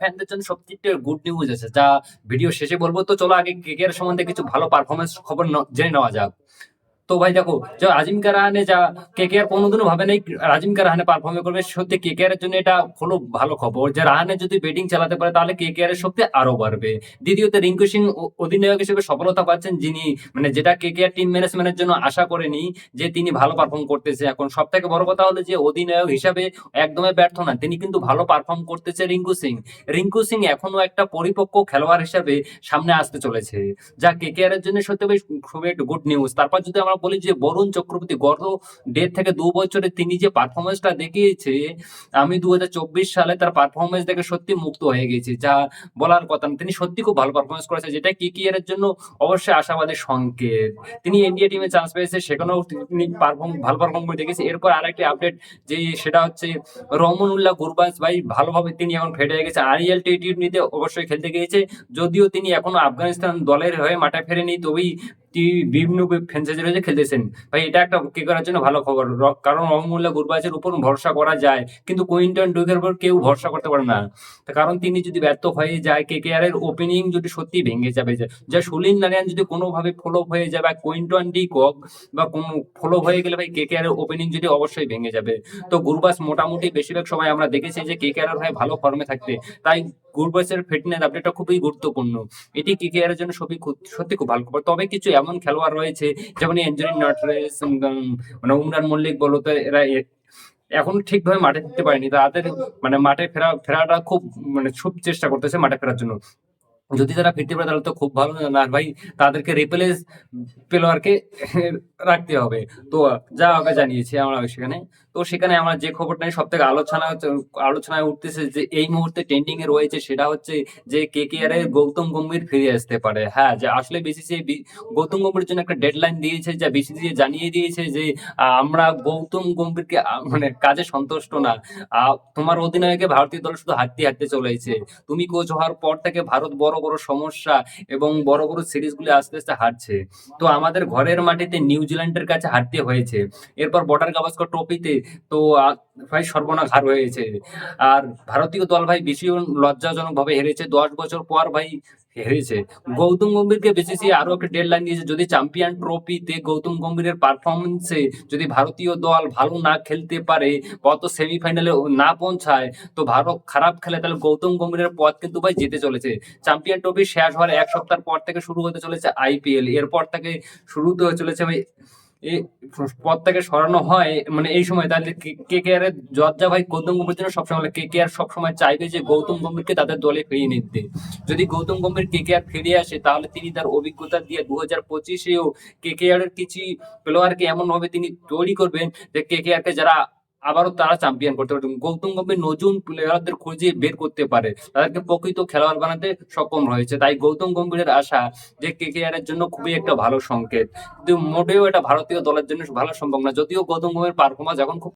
ফ্যানদের জন্য good news আছে যা ভিডিও শেষে বলব, তো চলো আগে কেকের সম্বন্ধে কিছু ভালো পারফরমেন্স খবর জেনে নেওয়া যাক। তো ভাই দেখো, যে আজিম কারাহানে যা কেকেআর কোনোদিনও ভাবে নাই, রাজিম কারাহানে পারফর্ম করবে, সত্যি কেকেআর এর জন্য এটা হলো ভালো খবর। যে রাহানে যদি ব্যাটিং চালাতে পারে, তাহলে কেকেআর এর শক্তি আরও বাড়বে। দ্বিতীয়ত, রিঙ্কু সিং অধিনায়ক হিসেবে সফলতা পাচ্ছেন যিনি মানে যেটা কেকেআর টিম ম্যানেজমেন্টের জন্য আশা করেনি যে তিনি ভালো পারফর্ম করতেছে। এখন সব থেকে বড় কথা হলো যে অধিনায়ক হিসাবে একদমই ব্যর্থ না, তিনি কিন্তু ভালো পারফর্ম করতেছে রিঙ্কু সিং। রিঙ্কু সিং এখনও একটা পরিপক্ক খেলোয়াড় হিসাবে সামনে আসতে চলেছে। যা কেকেআর এর জন্য সত্যি খুবই গুড নিউজ তারপর যদি আমরা বলি যে বরুণ চক্রবর্তী, গত দেড় থেকে দু বছরে তিনি যে পারফরমেন্সটা দেখিয়েছে, আমি দু সালে তার পারফরমেন্স দেখে সত্যি মুক্ত হয়ে গেছি। যা বলার কথা না, তিনি সত্যি খুব ভালো পারফরমেন্স করেছে, যেটা কেকেআর এর জন্য অবশ্যই আশাবাদী সংকেত। তিনি ইন্ডিয়া টিমে চান্স পেয়েছে, সেখানেও তিনি পারফর্ম ভালো পারফর্ম করে দেখেছে এরপর আরেকটি আপডেট যে সেটা হচ্ছে রহমানুল্লাহ গুরবাজ ভাই ভালোভাবে তিনি এখন ফেটে গেছে। আইএল টি টোয়েন্টিতে অবশ্যই খেলতে গিয়েছে, যদিও তিনি এখনও আফগানিস্তান দলের হয়ে মাঠে ফেরেনি তবেই বিভিন্ন ফ্র্যাঞ্চাইজি রয়েছে, খেলতেছেন। ভাই, এটা একটা কে করার জন্য ভালো খবর? কারণ রহমুল্লাহ গুরবাজের উপর ভরসা করা যায়, কিন্তু কুইন্টন ডুকের উপর কেউ ভরসা করতে পারে না। কারণ তিনি যদি ব্যর্থ হয়ে যায় কে কে আর এর ওপেনিং যদি সত্যি ভেঙে যাবে, যা সুলিন নারিয়ান যদি কোনোভাবে ফলো হয়ে যায়, বা কুইন্টন ডি কক বা কোনো ফলো হয়ে গেলে ভাই কে কে আর এর ওপেনিং যদি অবশ্যই ভেঙে যাবে। তো গুরবাস মোটামুটি বেশিরভাগ সময় আমরা দেখেছি যে কে কে আর হয়ে ভালো ফর্মে থাকতে। তাই গুরবাসের ফিটনেস আপডেটটা খুবই গুরুত্বপূর্ণ। এটি কে কে এর জন্য সবই সত্যি খুব ভালো খবর। তবে কিছু এমন খেলোয়াড় রয়েছে, যেমন এঞ্জেলি নটরেস মানে উমরান মল্লিক বলো তো, এরা এখন ঠিকভাবে মাঠে ফিরতে পারেনি। তাদের মানে মাঠে ফেরা, ফেরাটা খুব মানে খুব চেষ্টা করতেছে মাঠে ফেরার জন্য। যদি তারা ফিরতে পারে, তাহলে তো খুব ভালো। না ভাই, তাদেরকে রিপ্লেস প্লেয়ারকে রাখতে হবে। তো যা আগে জানিয়েছি আমরা সেখানে। তো সেখানে আমার যে খবরটা সব থেকে আলোচনা আলোচনায় উঠতেছে যে এই মুহূর্তে ট্রেন্ডিং এ রয়েছে সেটা হচ্ছে যে কে কে আর গৌতম গম্ভীর ফিরে আসতে পারে। হ্যাঁ যে আসলে বিসিসিআই গৌতম গম্ভীর জন্য একটা ডেডলাইন দিয়েছে, যা বিসিসিআই জানিয়ে দিয়েছে যে আমরা গৌতম গম্ভীরকে মানে কাজে সন্তুষ্ট না। তোমার অধিনায়কে ভারতীয় দল শুধু হাঁটতে হাঁটতে চলেছে। তুমি কোচ হওয়ার পর থেকে ভারত বড় বড় সমস্যা এবং বড় বড় সিরিজগুলি আস্তে আস্তে হারছে তো আমাদের ঘরের মাটিতে নিউজিল্যান্ডের কাছে হারতে হয়েছে। এরপর বর্ডার গাভাস্কর ট্রফিতে তো ভাই সর্বনাশ হার হয়েছে। আর ভারতীয় দল ভাই বেশি লজ্জাজনকভাবে হেরেছে। দশ বছর পর ভাই হেরেছে গৌতম গম্ভীরকে বিসিসি আরও একটা ডেড লাইন দিয়েছে যদি চ্যাম্পিয়ন ট্রফিতে গৌতম গম্ভীরের পারফরমেন্সে যদি ভারতীয় দল ভালো না খেলতে পারে কত সেমিফাইনালে না পৌঁছায়, তো ভারত খারাপ খেলে তাহলে গৌতম গম্ভীরের পথ কিন্তু ভাই জিতে চলেছে। চ্যাম্পিয়ন ট্রফি শেষ হওয়ার এক সপ্তাহ পর থেকে শুরু হতে চলেছে আইপিএল এরপর থেকে শুরু হতে চলেছে ভাই এই পদ থেকে সরানো হয়। মানে এই সময় তাহলে কে কে আর জর্জা ভাই, গৌতম গম্ভীর জন্য সবসময় কে কে আর সবসময় চাইবে যে গৌতম গম্ভীরকে তাদের দলে ফিরিয়ে নিতে। যদি গৌতম গম্ভীর কে কে আর ফিরে আসে, তাহলে তিনি তার অভিজ্ঞতা দিয়ে দু হাজার পঁচিশেও কে কে আর এর কিছু প্লেয়ারকে এমন ভাবে তিনি তৈরি করবেন যে কে কে যারা আবারও তারা চ্যাম্পিয়ন করতে পারবে গৌতম গম্ভীর নতুন প্লেয়ারদের খুঁজে বের করতে পারে। তাদেরকে প্রকৃত খেলোয়াড় বানাতে সক্ষম হয়েছে তাই গৌতম গম্ভীরের আশা যে কে কে আর এর জন্য খুবই একটা ভালো সংকেত। কিন্তু মোটেও এটা ভারতীয় দলের জন্য ভালো সম্ভব না। যদিও গৌতম গম্ভীর পারফরমেন্স এখন খুব